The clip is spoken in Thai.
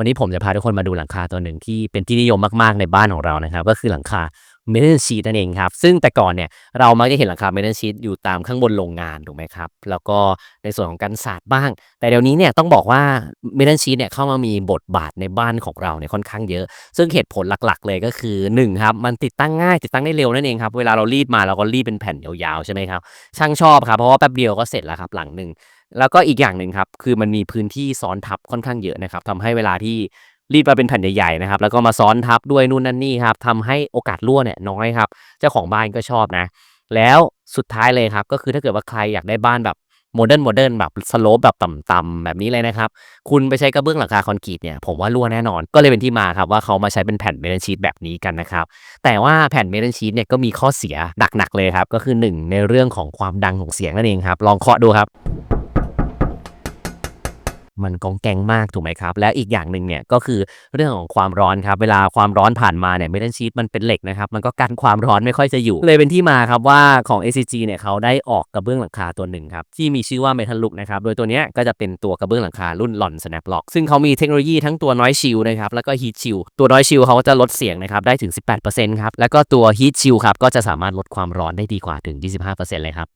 วันนี้ผมจะพาทุกคนมาดูหลังคาตัวหนึ่งที่เป็นที่นิยมมากๆในบ้านของเรานะครับ ก็คือหลังคาเมทัลชีตนั่นเองครับ ซึ่งแต่ก่อนเนี่ยเรามักจะเห็นหลังคาเมทัลชีตอยู่ตามข้างบนโรงงานถูกไหมครับ แล้วก็ในส่วนของการสาดบ้าง แต่เดี๋ยวนี้เนี่ยต้องบอกว่าเมทัลชีตเนี่ยเข้ามามีบทบาทในบ้านของเราเนี่ยค่อนข้างเยอะ ซึ่งเหตุผลหลักๆ เลยก็คือ1ครับมันติดตั้งง่ายติดตั้งได้เร็วนั่นเองครับเวลาเรารีดมาเราก็รีดเป็นแผ่นยาวๆใช่ไหมครับช่างชอบครับเพราะว่าแป๊บเดียวก็เสร็จแล้วครับหลังหนึ่ง แล้วก็อีกอย่างหนึ่งครับ คือมันมีพื้นที่ซ้อนทับค่อนข้างเยอะนะครับทำให้เวลาที่รีดมาเป็นแผ่นใหญ่ๆนะครับ แล้วก็มาซ้อนทับด้วยนู่นนั่นนี่ครับทำให้โอกาสรั่วเนี่ยน้อยครับ เจ้าของบ้านก็ชอบนะ แล้วสุดท้ายเลยครับ ก็คือถ้าเกิดว่าใครอยากได้บ้านแบบโมเดิร์นโมเดิร์นแบบสโลปแบบต่ำๆแบบนี้เลยนะครับ คุณไปใช้กระเบื้องหลังคาคอนกรีตเนี่ยผมว่ารั่วแน่นอน ก็เลยเป็นที่มาครับว่าเขามาใช้เป็นแผ่นเมทัลชีตแบบนี้กันนะครับ แต่ว่าแผ่นเมทัลชีตเนี่ยก็มีข้อเสียหนักๆเลยครับ ก็คือ 1 ในเรื่องของความดังของเสียงนั่นเองครับ ลองเคาะดูครับ มันกองแกงมากถูกไหมครับ และอีกอย่างหนึ่งเนี่ยก็คือเรื่องของความร้อนครับ เวลาความร้อนผ่านมาเนี่ยเมทัลชีตมันเป็นเหล็กนะครับ มันก็กันความร้อนไม่ค่อยจะอยู่ เลยเป็นที่มาครับว่าของ ACG เนี่ยเขาได้ออกกระเบื้องหลังคาตัวหนึ่งครับ ที่มีชื่อว่า Metal Look นะครับ โดยตัวเนี้ยก็จะเป็นตัวกระเบื้องหลังคารุ่น Lon Snap Lock ซึ่งเขามีเทคโนโลยีทั้งตัว Noise Shield นะครับแล้วก็ Heat Shield ตัว Noise Shield เขาจะลดเสียงนะครับได้ถึง 18%ครับแล้วก็ตัว Heat Shield ครับก็จะสามารถลดความร้อนได้ดีกว่าถึง 25%เลยครับ